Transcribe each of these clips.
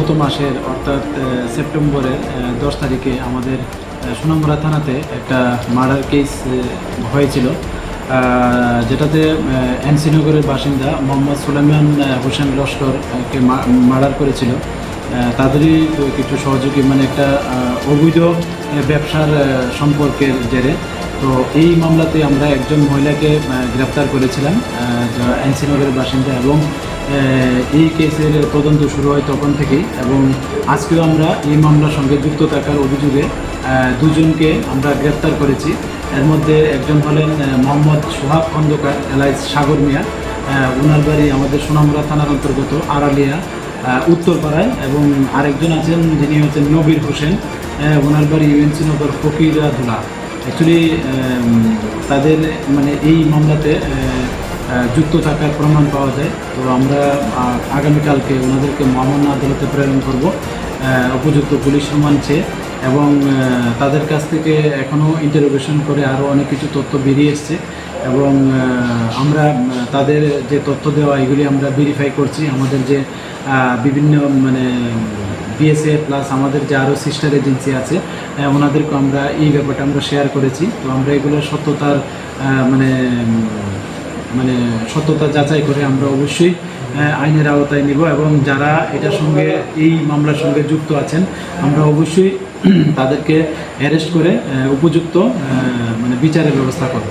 গত মাসের অর্থাৎ সেপ্টেম্বরে দশ তারিখে আমাদের আহ, থানাতে একটা মার্ডার কেস হয়েছিল। যেটাতে এনসিনগরের বাসিন্দা মোহাম্মদ সুলেমান হোসেন লস্করকে মার্ডার করেছিল। তাদেরই কিছু সহযোগী মানে একটা অবৈধ ব্যবসার সম্পর্কের জেরে। তো এই মামলাতে আমরা একজন মহিলাকে গ্রেপ্তার করেছিলাম এনসিনগরের বাসিন্দা এবং এই কেসের তদন্ত শুরু হয় তখন থেকেই এবং আজকেও আমরা এই মামলার সঙ্গে যুক্ত থাকার অভিযোগে দুজনকে আমরা গ্রেপ্তার করেছি। এর মধ্যে একজন হলেন মোহাম্মদ সোহাগ খন্দকার এলাইস সাগর মিয়া। ওনার বাড়ি আমাদের সোনামুড়া থানার অন্তর্গত আড়ালিয়া উত্তরপাড়ায় এবং আরেকজন আছেন যিনি হচ্ছেন নবীর হোসেন ওনার বাড়ি ইউএনসি নগর ফকিরা ধুলা অ্যাকচুয়ালি তাদের মানে এই মামলাতে যুক্ত থাকার প্রমাণ পাওয়া যায়। তো আমরা আগামীকালকে ওনাদেরকে মহামান্য আদালতে প্রেরণ করব। উপযুক্ত পুলিশ রুমাঞ্চে এবং তাদের কাছ থেকে এখনও ইন্টারোগেশন করে আরও অনেক কিছু তথ্য বেরিয়ে এসছে এবং আমরা তাদের যে তথ্য দেওয়া, এগুলি আমরা ভেরিফাই করছি। আমাদের যে বিভিন্ন মানে বিএসএ প্লাস আমাদের যে আরও সিস্টার এজেন্সি আছে ওনাদেরকে আমরা এই ব্যাপারটা আমরা শেয়ার করেছি। তো আমরা এগুলো সত্যতার মানে মানে সত্যতা যাচাই করে আমরা অবশ্যই আইনের আওতায় নিব এবং যারা এটার সঙ্গে, এই মামলার সঙ্গে যুক্ত আছেন, আমরা অবশ্যই তাদেরকে অ্যারেস্ট করে উপযুক্ত মানে বিচারের ব্যবস্থা করব।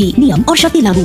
नियम और शक्ति लागू